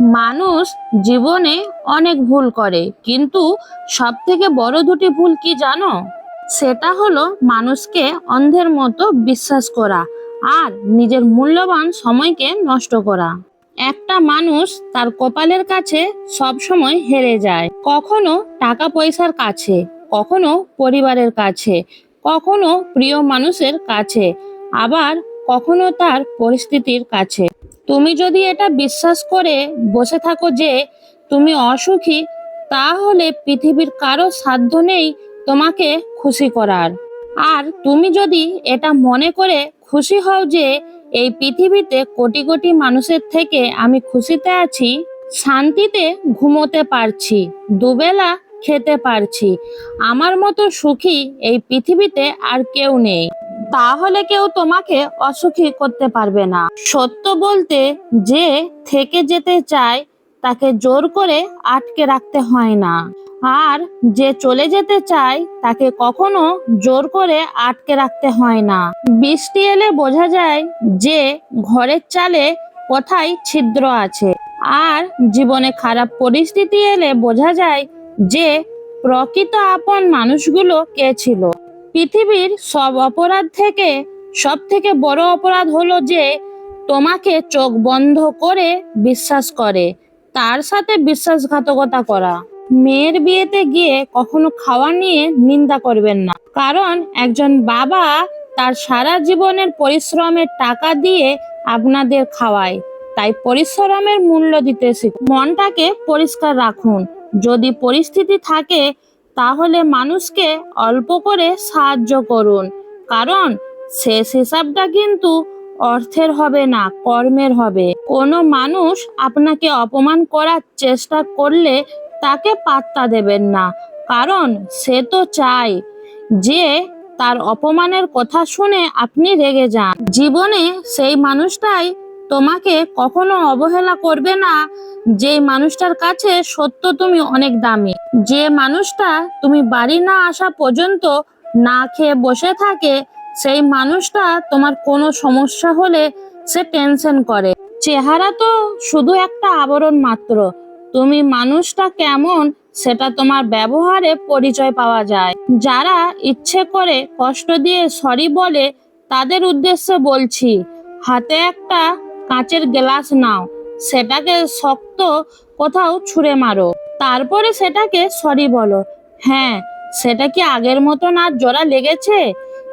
মানুষ জীবনে অনেক ভুল করে, কিন্তু সব থেকে বড় দুটি ভুল কি জানো? সেটা হলো মানুষকে অন্ধের মতো বিশ্বাস করা আর নিজের মূল্যবান সময়কে নষ্ট করা। একটা মানুষ তার কপালের কাছে সব সময় হেরে যায়। কখনো টাকা পয়সার কাছে, কখনো পরিবারের কাছে, কখনো প্রিয় মানুষের কাছে, আবার কখনো তার পরিস্থিতির কাছে। তুমি যদি এটা বিশ্বাস করে বসে থাকো যে তুমি অসুখী, তাহলে পৃথিবীর কারও সাধ্য নেই তোমাকে খুশি করার। আর তুমি যদি এটা মনে করে খুশি হও যে এই পৃথিবীতে কোটি কোটি মানুষের থেকে আমি খুশিতে আছি, শান্তিতে ঘুমোতে পারছি, দুবেলা খেতে পারছি, আমার মতো সুখী এই পৃথিবীতে আর কেউ নেই। তাহলে কেউ তোমাকে অসুখী করতে পারবে না। সত্য বলতে যে থেকে যেতে চায়, তাকে জোর করে আটকে রাখতে হয় না। আর যে চলে যেতে চায়, তাকে কখনো জোর করে আটকে রাখতে হয় না। বৃষ্টি এলে বোঝা যায় যে ঘরের চালে কোথায় ছিদ্র আছে। আর জীবনে খারাপ পরিস্থিতি এলে বোঝা যায় যে প্রকৃত আপন মানুষগুলো কে ছিল। পৃথিবীর সব অপরাধ থেকে সব থেকে বড় অপরাধ হলো যে তোমাকে চোখ বন্ধ করে বিশ্বাস করে, তার সাথে বিশ্বাসঘাতকতা করা। মেয়ের বিয়েতে গিয়ে কখনো খাওয়া নিয়ে নিন্দা করবেন না, কারণ একজন বাবা তার সারা জীবনের পরিশ্রমের টাকা দিয়ে আপনাদের খাওয়ায়, তাই পরিশ্রমের মূল্য দিতে মনটাকে পরিষ্কার রাখুন। যদি পরিস্থিতি থাকে তাহলে মানুষকে অল্প করে সাহায্য করুন। কারণ শেষ হিসাবটা কিন্তু অর্থের হবে না, কর্মের হবে। কোনো মানুষ আপনাকে অপমান করার চেষ্টা করলে তাকে পাত্তা দেবেন না, কারণ সে তো চায় যে তার অপমানের কথা শুনে আপনি রেগে যান। জীবনে সেই মানুষটাই তোমাকে কখনো অবহেলা করবে না। যে মানুষটার কাছে সত্য তুমি অনেক দামি। যে মানুষটা তুমি বাড়ি না আসা পর্যন্ত না খেয়ে বসে থাকে, সেই মানুষটা তোমার কোনো সমস্যা হলে সে টেনশন করে। চেহারা তো শুধু একটা আবরণ মাত্র। তুমি মানুষটা কেমন, সেটা তোমার ব্যবহারে পরিচয় পাওয়া যায়। যারা ইচ্ছে করে কষ্ট দিয়ে সরি বলে, তাদের উদ্দেশ্যে বলছি, হাতে একটা কাঁচের গ্লাস নাও। সেটাকে শক্ত কোথাও ছুঁড়ে মারো। তারপরে সেটাকে সরি বলো। হ্যাঁ সেটা কি আগের মতন আর জোড়া লেগেছে?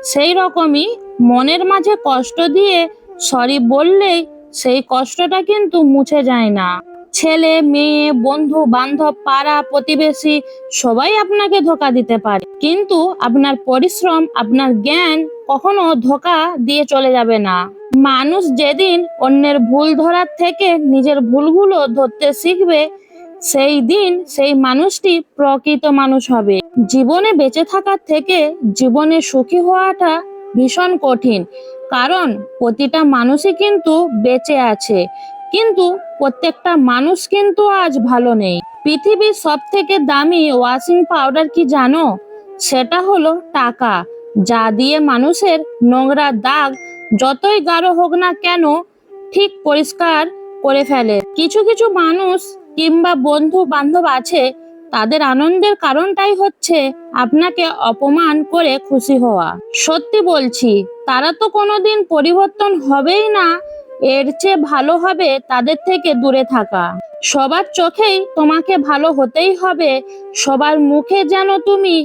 সেই রকমই মনের মাঝে কষ্ট দিয়ে সরি বললেই সেই কষ্টটা কিন্তু মুছে যায় না। ছেলে, মেয়ে, বন্ধু, বান্ধব, পাড়া, প্রতিবেশী সবাই আপনাকে ধোকা দিতে পারে। কিন্তু আপনার পরিশ্রম, আপনার জ্ঞান কখনো ধোকা দিয়ে চলে যাবে না। মানুষ যেদিন অন্যের ভুল ধরার থেকে নিজের ভুলগুলো ধরতে শিখবে, সেই দিন সেই মানুষটি প্রকৃত মানুষ হবে। জীবনে বেঁচে থাকার থেকে জীবনে সুখী হওয়াটা ভীষণ কঠিন, কারণ প্রতিটা মানুষই কিন্তু বেঁচে আছে। কিন্তু প্রত্যেকটা মানুষ কিন্তু আজ ভালো নেই। পৃথিবীর সব থেকে দামি ওয়াশিং পাউডার কি জানো? সেটা হলো টাকা, যা দিয়ে মানুষের নোংরা দাগ যতই গাঢ় হোক না কেন ঠিক পরিষ্কার করে ফেলে। কিছু কিছু মানুষ কিংবা বন্ধু বান্ধব আছে, তাদের আনন্দের কারণটাই হচ্ছে আপনাকে অপমান করে খুশি হওয়া। সত্যি বলছি, তারা তো কোনোদিন পরিবর্তন হবেই না, এর চেয়ে ভালো হবে তাদের থেকে দূরে থাকা। সবার চোখেই তোমাকে ভালো হতেই হবে, সবার মুখে যেন তুমি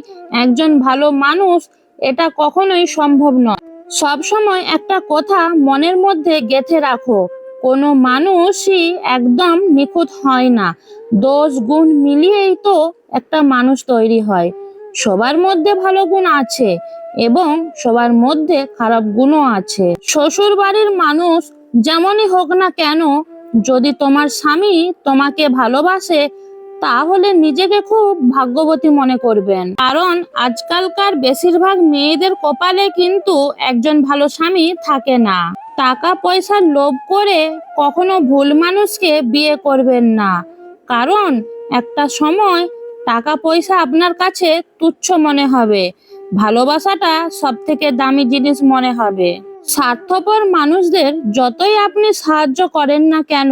একজন ভালো মানুষ, এটা কখনোই সম্ভব নয়। সব সময় একটা কথা মনের মধ্যে গেঁথে রাখো। কোনো মানুষই একদম নিখুঁত হয় না। দোষ গুণ মিলিয়েই তো একটা মানুষ তৈরি হয়। সবার মধ্যে ভালো গুণ আছে এবং সবার মধ্যে খারাপ গুণও আছে। শ্বশুর বাড়ির মানুষ যেমনই হোক না কেন, যদি তোমার স্বামী তোমাকে ভালোবাসে তাহলে নিজেকে খুব ভাগ্যবতী মনে করবেন। কারণ আজকালকার বেশিরভাগ মেয়েদের কপালে কিন্তু একজন ভালো স্বামী থাকে না। টাকা পয়সার লোভ করে কখনো ভুল মানুষকে বিয়ে করবেন না। কারণ একটা সময় টাকা পয়সা আপনার কাছে তুচ্ছ মনে হবে। ভালোবাসাটা সব থেকে দামি জিনিস মনে হবে। স্বার্থপর মানুষদের যতই আপনি সাহায্য করেন না কেন,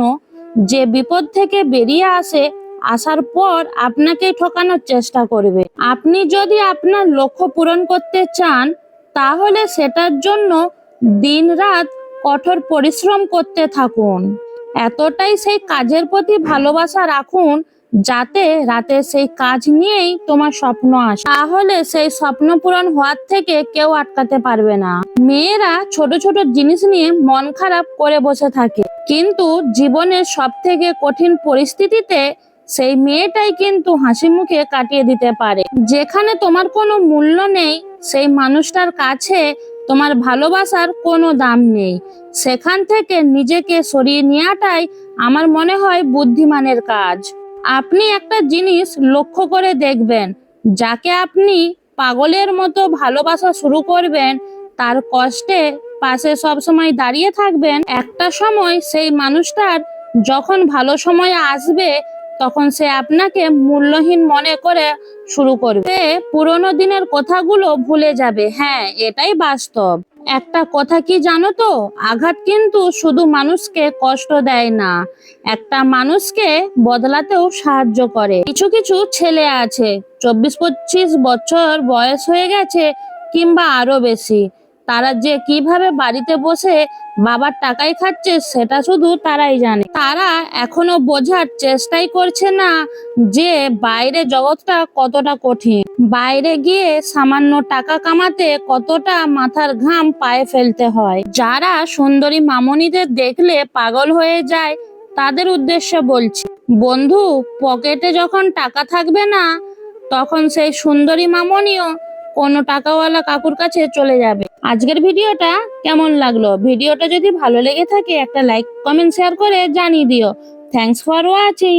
যে বিপদ থেকে বেরিয়ে আসে আসার পর আপনাকে ঠকানোর চেষ্টা করবে। আপনি যদি আপনার লক্ষ্য পূরণ করতে চান, তাহলে সেটার জন্য দিনরাত কঠোর পরিশ্রম করতে থাকুন। এতটাই সেই কাজের প্রতি ভালোবাসা রাখুন, যাতে রাতে সেই কাজ নিয়েই তোমার স্বপ্ন আসে। তাহলে সেই স্বপ্ন পূরণ হওয়ার থেকে কেউ আটকাতে পারবে না। মেয়েরা ছোট ছোট জিনিস নিয়ে মন খারাপ করে বসে থাকে। কিন্তু জীবনের সব থেকে কঠিন পরিস্থিতিতে সেই মেয়েটাই কিন্তু হাসি মুখে কাটিয়ে দিতে পারে। যেখানে তোমার কোনো মূল্য নেই, সেই মানুষটার কাছে তোমার ভালোবাসার কোনো দাম নেই। সেখান থেকে নিজেকে সরিয়ে নেওয়াটাই আমার মনে হয় বুদ্ধিমানের কাজ। আপনি একটা জিনিস লক্ষ্য করে দেখবেন, যাকে আপনি পাগলের মতো ভালোবাসা শুরু করবেন, তার কষ্টে পাশে সব সময় দাঁড়িয়ে থাকবেন। একটা সময় সেই মানুষটার যখন ভালো সময় আসবে তখন সে আপনাকে মূল্যহীন মনে করে শুরু করবে। পুরোনো দিনের কথাগুলো ভুলে যাবে। হ্যাঁ এটাই বাস্তব। একটা কথা কি জানো তো? আঘাত কিন্তু শুধু মানুষকে কষ্ট দেয় না, একটা মানুষকে বদলাতেও সাহায্য করে। কিছু কিছু ছেলে আছে, চব্বিশ পঁচিশ বছর বয়স হয়ে গেছে কিংবা আরও বেশি। তারা যে কীভাবে বাড়িতে বসে বাবার টাকাই খাচ্ছে সেটা শুধু তারাই জানে। তারা এখনও বোঝার চেষ্টাই করছে না যে বাইরে জগৎটা কতটা কঠিন। বাইরে গিয়ে সামান্য টাকা কামাতে কতটা মাথার ঘাম পায়ে ফেলতে হয়। যারা সুন্দরী মামনিদের দেখলে পাগল হয়ে যায়, তাদের উদ্দেশ্যে বলছি, বন্ধু, পকেটে যখন টাকা থাকবে না, তখন সেই সুন্দরী মামনিও কোনো টাকাওয়ালা কাকুর কাছে চলে যাবে। আজকের ভিডিওটা কেমন লাগল? ভিডিওটা যদি ভালো লেগে থাকে, একটা লাইক কমেন্ট শেয়ার করে জানিয়ে দিও। Thanks for watching